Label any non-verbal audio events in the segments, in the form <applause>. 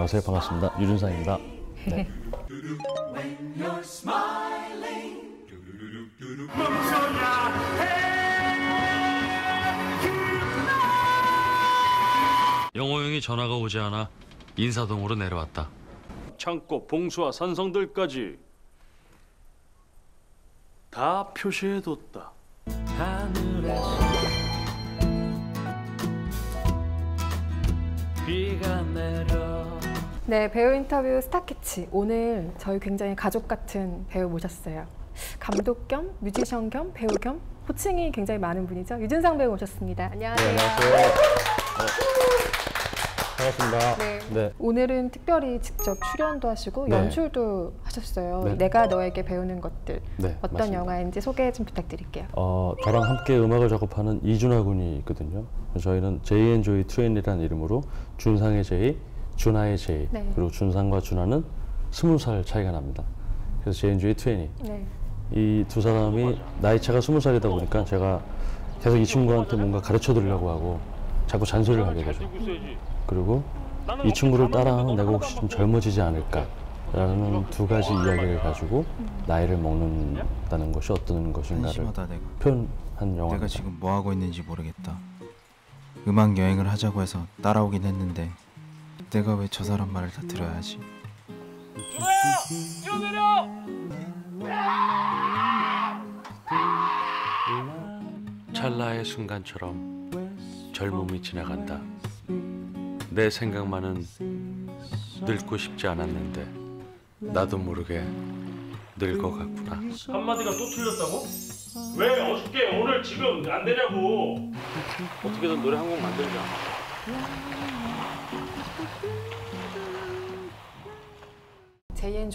안녕하세요. 반갑습니다. 유준상입니다. 네. 영호 형이 전화가 오지 않아 인사동으로 내려왔다. 창고 봉수와 산성들까지 다 표시해뒀다. 네, 배우 인터뷰 스타캐치. 오늘 저희 굉장히 가족 같은 배우 모셨어요. 감독 겸 뮤지션 겸 배우 겸 호칭이 굉장히 많은 분이죠. 유준상 배우 모셨습니다. 안녕하세요. 네, 안녕하세요. 네. 반갑습니다. 네. 네. 오늘은 특별히 직접 출연도 하시고 네. 연출도 하셨어요. 네. 내가 너에게 배우는 것들 네, 어떤 맞습니다. 영화인지 소개 좀 부탁드릴게요. 어, 저랑 함께 음악을 작업하는 이준하 군이 있거든요. 저희는 제이앤조이 트웬이라는 이름으로 준상의 제이, 준하의 제이, 네. 그리고 준상과 준하는 스무 살 차이가 납니다. 그래서 제이앤조이 트웬이. 네. 이두 사람이 나이 차가 스무 살이다 보니까 제가 계속 이 친구한테 뭔가 가르쳐 드리려고 하고 자꾸 잔소리를 하게 되죠. 그리고 이 친구를 따라하면 내가 혹시 좀 젊어지지 않을까라는 두 가지 이야기를 가지고 나이를 먹는다는 것이 어떤 것인가를 표현한 영화입니다. 내가 지금 뭐 하고 있는지 모르겠다 음악 여행을 하자고 해서 따라오긴 했는데 내가 왜 저 사람 말을 다 들어야 하지 찰나의 순간처럼 젊음이 지나간다. 내 생각만은 늙고 싶지 않았는데 나도 모르게 늙어갔구나. 한마디가 또 틀렸다고? 왜 어저께 오늘 지금 안 되냐고. 어떻게든 노래 한 곡 만들자.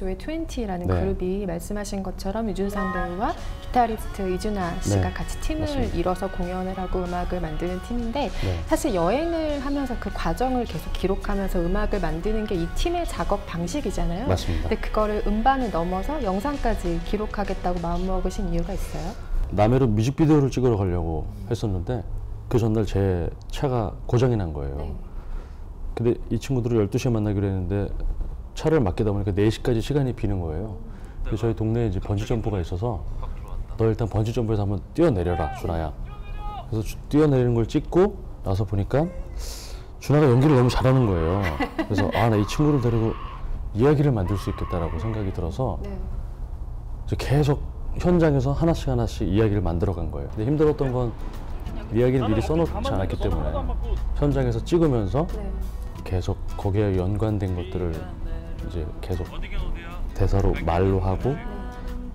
조의 20라는 네. 그룹이 말씀하신 것처럼 유준상 배우와 기타리스트 이준하 씨가 네, 같이 팀을 맞습니다. 이뤄서 공연을 하고 음악을 만드는 팀인데 네. 사실 여행을 하면서 그 과정을 계속 기록하면서 음악을 만드는 게 이 팀의 작업 방식이잖아요. 맞습니다. 근데 그거를 음반을 넘어서 영상까지 기록하겠다고 마음먹으신 이유가 있어요? 남해로 뮤직비디오를 찍으러 가려고 했었는데 그 전날 제 차가 고장이 난 거예요. 네. 근데 이 친구들을 12시에 만나기로 했는데 차를 맡기다 보니까 4시까지 시간이 비는 거예요. 그래서 저희 동네에 이제 번지 점프가 있어서 너 일단 번지 점프에서 한번 뛰어내려라, 준하야. 그래서 주- 뛰어내리는 걸 찍고 나서 보니까 준하가 연기를 너무 잘하는 거예요. 그래서 아, 나 이 친구를 데리고 이야기를 만들 수 있겠다라고 생각이 들어서 네. 계속 현장에서 하나씩 하나씩 이야기를 만들어 간 거예요. 근데 힘들었던 건 이야기를 미리 써놓지 않았기 때문에 현장에서 찍으면서 네. 계속 거기에 연관된 것들을 이제 계속 대사로 말로 하고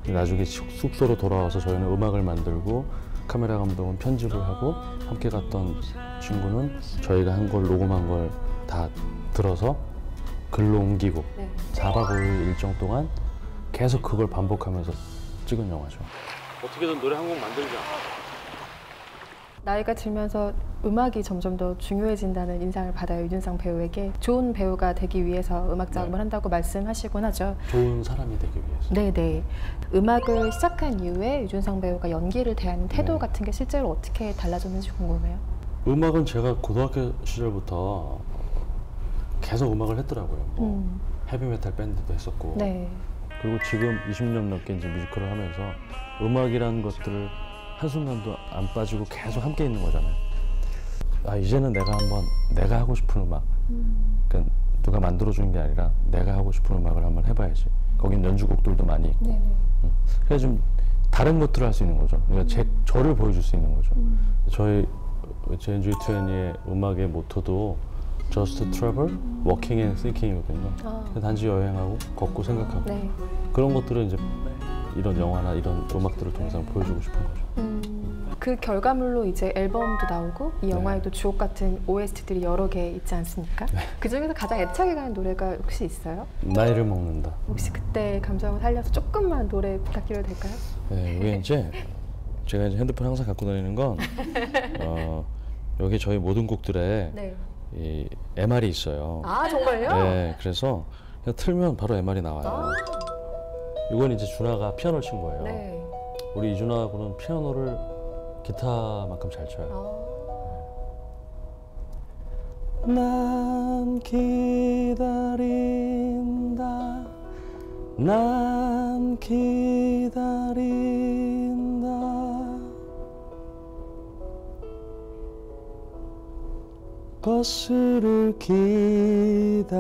나중에 숙- 숙소로 돌아와서 저희는 음악을 만들고 카메라 감독은 편집을 하고 함께 갔던 친구는 저희가 한 걸 녹음한 걸 다 들어서 글로 옮기고 네. 4박 5일 일정 동안 계속 그걸 반복하면서 찍은 영화죠. 어떻게든 노래 한 곡 만들자. 나이가 들면서 음악이 점점 더 중요해진다는 인상을 받아요 유준상 배우에게 좋은 배우가 되기 위해서 음악 작업을 네. 한다고 말씀하시곤 하죠. 좋은 사람이 되기 위해서. 네네. 음악을 시작한 이후에 유준상 배우가 연기를 대하는 태도 네. 같은 게 실제로 어떻게 달라졌는지 궁금해요. 음악은 제가 고등학교 시절부터 계속 음악을 했더라고요. 뭐 음. 헤비메탈 밴드도 했었고 네. 그리고 지금 20년 넘게 이제 뮤지컬을 하면서 음악이라는 것들을 한순간도 안 빠지고 계속 함께 있는 거잖아요. 아 이제는 내가 한번 내가 하고 싶은 음악 그러니까 누가 만들어주는 게 아니라 내가 하고 싶은 음악을 한번 해봐야지. 거긴 연주곡들도 많이 있고 네네. 그래서 좀 다른 것들을 할 수 있는 거죠. 그러니까 제 저를 보여줄 수 있는 거죠. 저희 제인주이 트웬니의 음악의 모토도 Just Travel, Walking and Thinking이거든요. 아. 단지 여행하고 걷고 생각하고 네. 그런 것들을 이제 이런 영화나 이런 음악들을 통해서 보여주고 싶은 거죠. 음, 그 결과물로 이제 앨범도 나오고 이 네. 영화에도 주옥 같은 OST들이 여러 개 있지 않습니까? 네. 그 중에서 가장 애착이 가는 노래가 혹시 있어요? 나이를 먹는다. 혹시 그때 감정을 살려서 조금만 노래 부탁드려도 될까요? 네, 이게 이제 제가 이제 핸드폰 항상 갖고 다니는 건 <laughs> 어, 여기 저희 모든 곡들에 네. 이 MR이 있어요. 아 정말요? 네, 그래서 그냥 틀면 바로 MR이 나와요. 아, 이건 이제 준하가 피아노를 친 거예요. 네. 우리 이준하 군은 피아노를 기타만큼 잘 쳐요. 아, 난 기다린다 난 기다린다 버스를 기다리네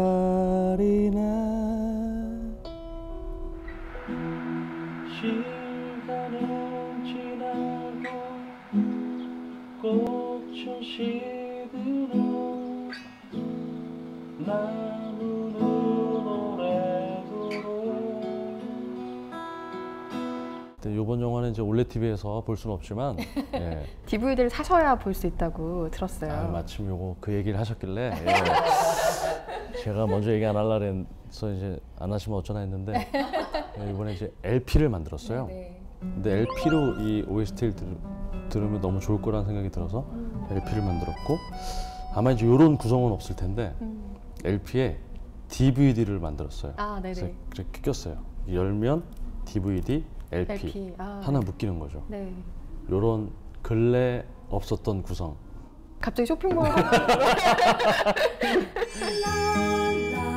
이번 영화는 이제 올레 TV에서 볼 수는 없지만 <laughs> 예. DVD를 사셔야 볼 수 있다고 들었어요. 아, 마침 요거 그 얘기를 하셨길래 예. 제가 먼저 얘기 안 하려 그래서 이제 안 하시면 어쩌나 했는데 예, 이번에 이제 LP를 만들었어요. 네. 근데 LP로 이 OST를 들, 들으면 너무 좋을 거라는 생각이 들어서 LP를 만들었고 아마 이제 이런 구성은 없을 텐데 음. LP에 DVD를 만들었어요. 아, 네네. 그래서 이렇게 껴어요 열면 DVD, LP, LP. 아, 하나 묶이는 거죠. 네. 이런 근래 없었던 구성. 갑자기 쇼핑몰 <laughs> <laughs>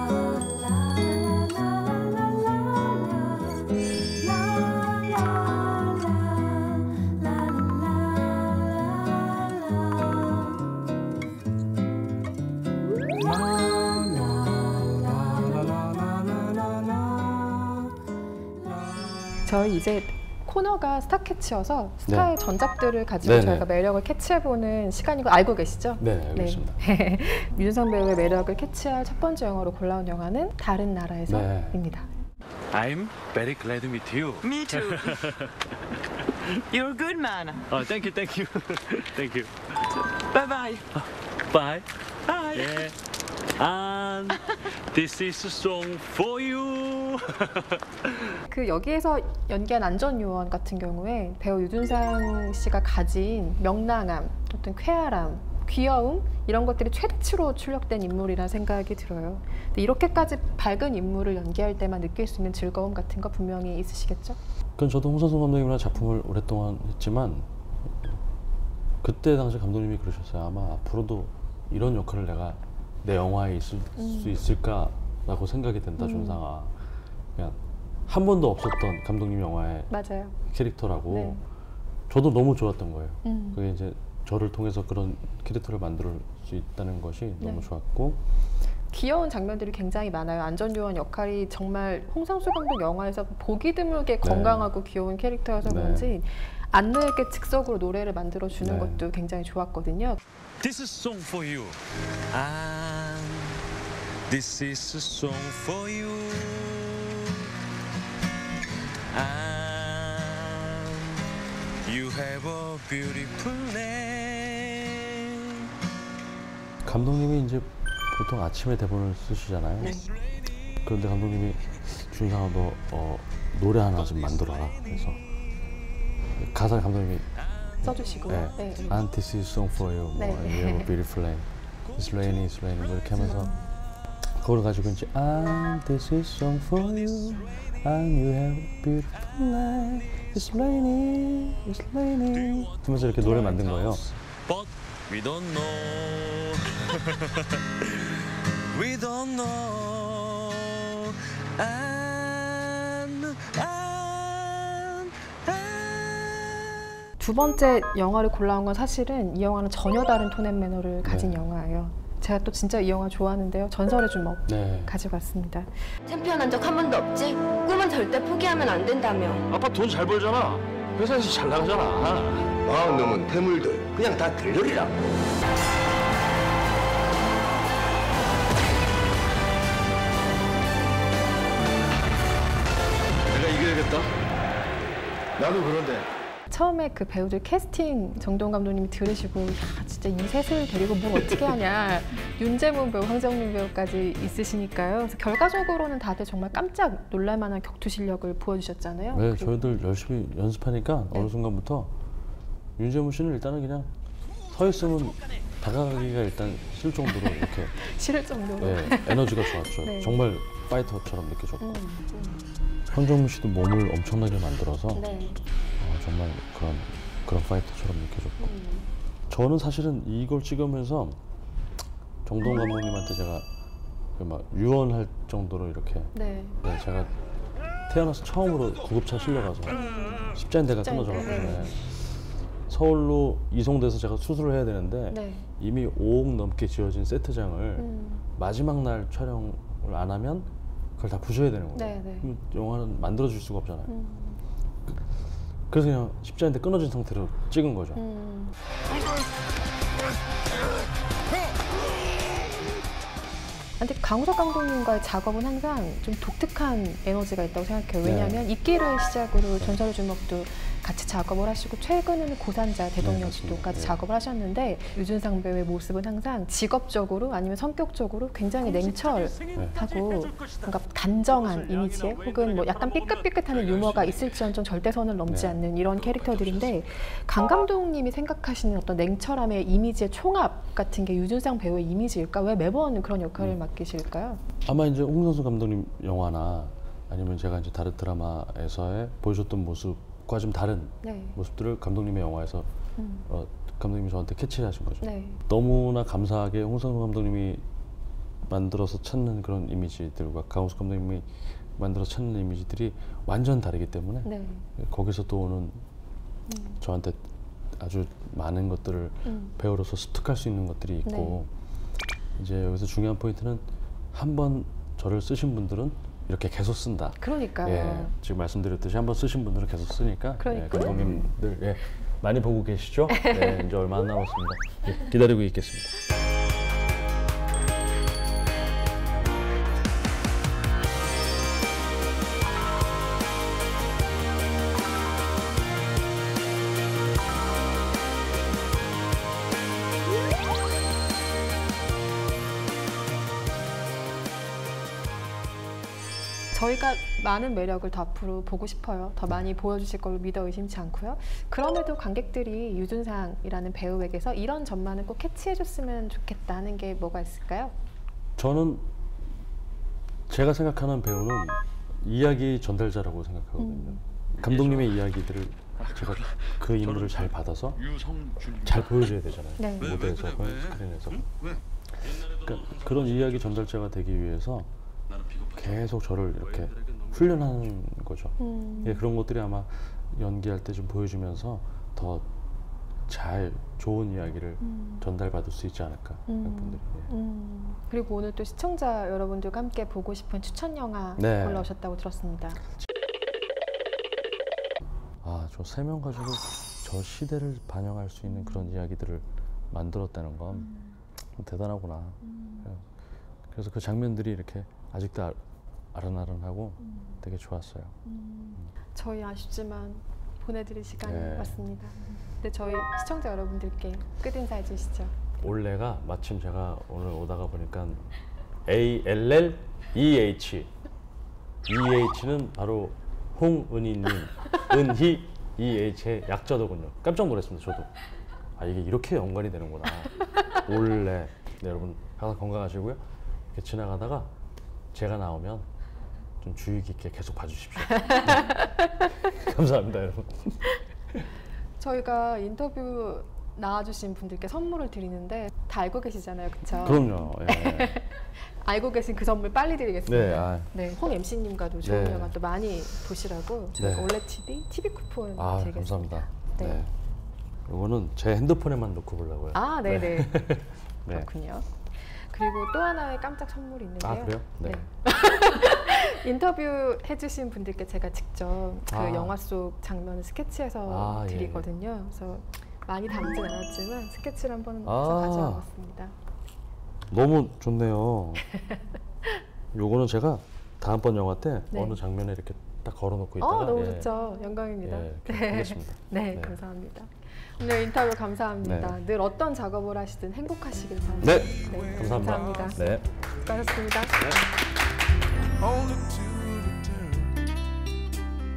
저희 이제 코너가 스타 캐치여서 스타의 전작들을 가지고 네. 네네. 저희가 매력을 캐치해보는 시간인 거 알고 계시죠? 네, 알겠습니다. 유준상 배우의 매력을 캐치할 첫 번째 영화로 골라온 영화는 다른 나라에서입니다. I'm very glad to meet you. Me too. You're a good man. Oh, thank you, thank you, thank you. Bye bye. Bye. Bye. Yeah. And this is a song for you. <laughs> 그 여기에서 연기한 안전 요원 같은 경우에 배우 유준상 씨가 가진 명랑함, 어떤 쾌활함, 귀여움 이런 것들이 최대치로 출력된 인물이라는 생각이 들어요. 근데 이렇게까지 밝은 인물을 연기할 때만 느낄 수 있는 즐거움 같은 거 분명히 있으시겠죠? 그건 저도 홍선수 감독님이랑 작품을 오랫동안 했지만 그때 당시 감독님이 그러셨어요. 아마 앞으로도 이런 역할을 내가 내 영화에 있을 수 있을까라고 생각이 된다, 준상아. 그냥 한 번도 없었던 감독님 영화의 맞아요. 캐릭터라고 네. 저도 너무 좋았던 거예요. 음. 그게 이제 저를 통해서 그런 캐릭터를 만들 수 있다는 것이 너무 네. 좋았고 귀여운 장면들이 굉장히 많아요. 안전 요원 역할이 정말 홍상수 감독 영화에서 보기 드물게 건강하고 귀여운 캐릭터여서 네. 그런지 안느에게 즉석으로 노래를 만들어 주는 네. 것도 굉장히 좋았거든요. This is song for you. And this is a song for you. 감독님이 이제 보통 아침에 대본을 쓰시잖아요. 그런데 감독님이 준상아 너 어, 노래 하나 좀 만들어라. 그래서 가사를 감독님이 써주시고 네, 네. And this is song for you. 네. 뭐, You have a beautiful name. It's raining, it's raining. 뭐 이렇게 하면서 그걸 가지고 이제 And this is song for you. And you have a beautiful name. It's raining, it's raining. 하면서 이렇게 노래 만든 거예요. But we don't know. we don't know. And, and, and. 두 번째 영화를 골라온 건 사실은 이 영화는 전혀 다른 톤 앤 매너를 가진 네. 영화예요. 제가 또 진짜 이 영화 좋아하는데요. 전설의 주먹 네. 가지고 왔습니다. 챔피언한 적 한 번도 없지? 꿈은 절대 포기하면 안 된다며. 아빠 돈 잘 벌잖아. 회사에서 잘 나가잖아. 마흔 넘은 태물들 그냥 다 들러리라 내가 이겨야겠다. 나도 그런데 처음에 그 배우들 캐스팅 정동 감독님이 들으시고 야 진짜 이 셋을 데리고 뭘 어떻게 하냐 <laughs> 윤재문 배우, 황정민 배우까지 있으시니까요. 그래서 결과적으로는 다들 정말 깜짝 놀랄만한 격투 실력을 보여주셨잖아요. 네, 그- 저희들 열심히 연습하니까 네. 어느 순간부터 윤재문 씨는 일단은 그냥 서 있으면 다가가기가 일단 싫을 정도로 이렇게 <laughs> 싫을 정도로. 네, 에너지가 좋았죠. 네. 정말 파이터처럼 느껴졌고 음, 현정민 씨도 몸을 엄청나게 만들어서 네. 어, 정말 그런 그런 파이터처럼 느껴졌고 음. 저는 사실은 이걸 찍으면서 정동 감독님한테 제가 그막 유언할 정도로 이렇게 네. 네, 제가 태어나서 처음으로 구급차 실려가서 십자인대가 십자인대, 끊어져가지고 네. 네. 서울로 이송돼서 제가 수술을 해야 되는데 네. 이미 5억 넘게 지어진 세트장을 음. 마지막 날 촬영을 안 하면 그걸 다 부셔야 되는 거예요. 네, 영화는 만들어 줄 수가 없잖아요. 음. 그래서 그냥 십자인대 끊어진 상태로 찍은 거죠. 음. 근데 강우석 감독님과의 작업은 항상 좀 독특한 에너지가 있다고 생각해요. 네. 왜냐하면 이끼를 시작으로 전설의 주먹도 같이 작업을 하시고 최근에는 고산자 대동여지도까지 맞습니다. 네. 작업을 하셨는데 유준상 배우의 모습은 항상 직업적으로 아니면 성격적으로 굉장히 냉철하고 뭔가 단정한 이미지에 혹은 뭐 약간 삐끗삐끗하는 유머가 있을지언정 절대 선을 넘지 네. 않는 이런 캐릭터들인데 강 감독님이 생각하시는 어떤 냉철함의 이미지의 총합 같은 게 유준상 배우의 이미지일까? 왜 매번 그런 역할을 음. 맡기실까요? 아마 이제 홍선수 감독님 영화나 아니면 제가 이제 다른 드라마에서의 보여줬던 모습 과좀 다른 네. 모습들을 감독님의 영화에서 음. 어, 감독님이 저한테 캐치하신 거죠. 네. 너무나 감사하게 홍선수 감독님이 만들어서 찾는 그런 이미지들과 강호수 감독님이 만들어서 찾는 이미지들이 완전 다르기 때문에 네. 거기서 또 오는 저한테 아주 많은 것들을 음. 배우로서 습득할 수 있는 것들이 있고 이제 여기서 중요한 포인트는 한 번 저를 쓰신 분들은 이렇게 계속 쓴다. 그러니까요. 예, 지금 말씀드렸듯이 한번 쓰신 분들은 계속 쓰니까 예, 그러니까요. 감독님들 예, 많이 보고 계시죠? <laughs> 네, 이제 얼마 안 남았습니다. 예, 기다리고 있겠습니다. 저희가 많은 매력을 더 앞으로 보고 싶어요. 더 많이 보여주실 걸로 믿어 의심치 않고요. 그럼에도 관객들이 유준상이라는 배우에게서 이런 점만은 꼭 캐치해줬으면 좋겠다 하는 게 뭐가 있을까요? 저는 제가 생각하는 배우는 이야기 전달자라고 생각하거든요. 음. 감독님의 이야기들을 제가 그 인물을 잘 받아서 잘 보여줘야 되잖아요. 네. 무대에서, 스크린에서. 그러니까 그런 이야기 전달자가 되기 위해서 계속 저를 이렇게 훈련하는 거죠. 음. 예, 그런 것들이 아마 연기할 때 좀 보여주면서 더 잘 좋은 이야기를 음. 전달받을 수 있지 않을까 음. 분들이. 예. 음. 그리고 오늘 또 시청자 여러분들과 함께 보고 싶은 추천 영화 네. 올라오셨다고 들었습니다. 아, 저 세 명 가지고 저 시대를 반영할 수 있는 그런 이야기들을 만들었다는 건 대단하구나. 그래서 그 장면들이 이렇게 아직도 아, 아른아른하고 되게 좋았어요. 저희 아쉽지만 보내드릴 시간이 네. 왔습니다. 근데 저희 시청자 여러분들께 끝 인사 해주시죠. 올해가 마침 제가 오늘 오다가 보니까 A L L E H E H는 바로 홍은희님 <laughs> 은희 E H의 약자더군요. 깜짝 놀랐습니다. 저도 아 이게 이렇게 연관이 되는구나. <laughs> 올해 네, 여러분 항상 건강하시고요. 이렇게 지나가다가 제가 나오면 좀 주의 깊게 계속 봐주십시오. <laughs> 네. <laughs> 감사합니다, 여러분. 저희가 인터뷰 나와주신 분들께 선물을 드리는데 다 알고 계시잖아요, 그렇죠? 그럼요. 예. <laughs> 알고 계신 그 선물 빨리 드리겠습니다. 네, 아, 네, 홍 MC님과도 좋은 네. 영화 또 많이 보시라고 네. 올레 TV, TV 쿠폰 아 드리겠습니다. 감사합니다. 네. 네. 요거는 제 핸드폰에만 놓고 보려고요. 아, 네네. 네. 그렇군요. 그리고 또 하나의 깜짝 선물이 있는데요. 아 그래요? 네. <laughs> 인터뷰 해주신 분들께 제가 직접 그 아. 영화 속 장면을 스케치해서 아, 예, 드리거든요. 그래서 많이 담진 않았지만 스케치를 한번 아. 해서 가져와봤습니다. 너무 좋네요. <laughs> 요거는 제가 다음번 영화 때 네. 어느 장면에 이렇게 딱 걸어놓고 있다가 어, 너무 예, 좋죠. 영광입니다. 예, 하겠습니다. <laughs> 네, 네. 감사합니다. 오늘 인터뷰 감사합니다. 네. 늘 어떤 작업을 하시든 행복하시길 바랍니다. 네, 네, 감사합니다. 감사합니다. 네. 수고하셨습니다.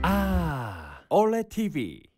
아, 올레 TV.